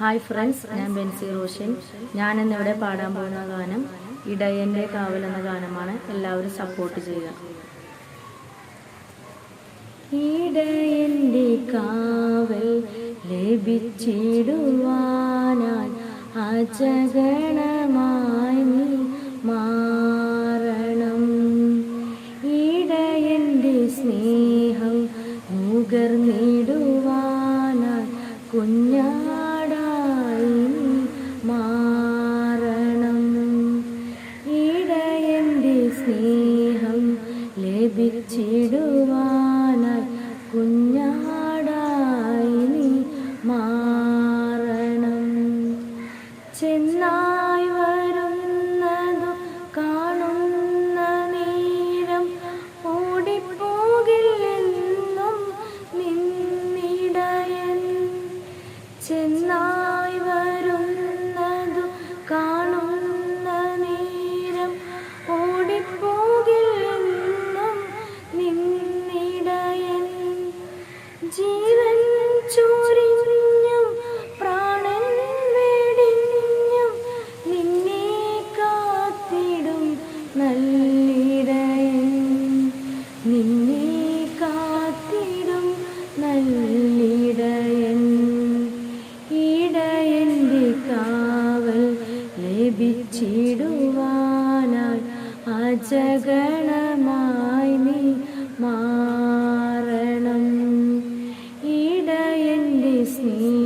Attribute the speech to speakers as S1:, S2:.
S1: Hi friends ഞാൻ ബെൻസി റോഷൻ. ഞാൻ ഇന്നിവിടെ പാടാൻ പോകുന്ന ഗാനം ഇടയന്റെ കാവൽ എന്ന ഗാനമാണ്. എല്ലാവരും സപ്പോർട്ട് ചെയ്യുക. ഇടയന്റെ കാവൽ ലഭിച്ചിടുവാനായി അജഗണമായി നീ മാറണം. ഇടയന്റെ സ്നേഹം നുകർന്നിടുവാനായി കുഞ്ഞാടായി ലഭിച്ചിടുവാനായി കുഞ്ഞാടായി നീ മാറണം. ചെന്നായി നല്ലിടയൻ. നിന്നെ കാത്തിടും കാവൽ നീ ഇടയന്റെ സ്നേഹം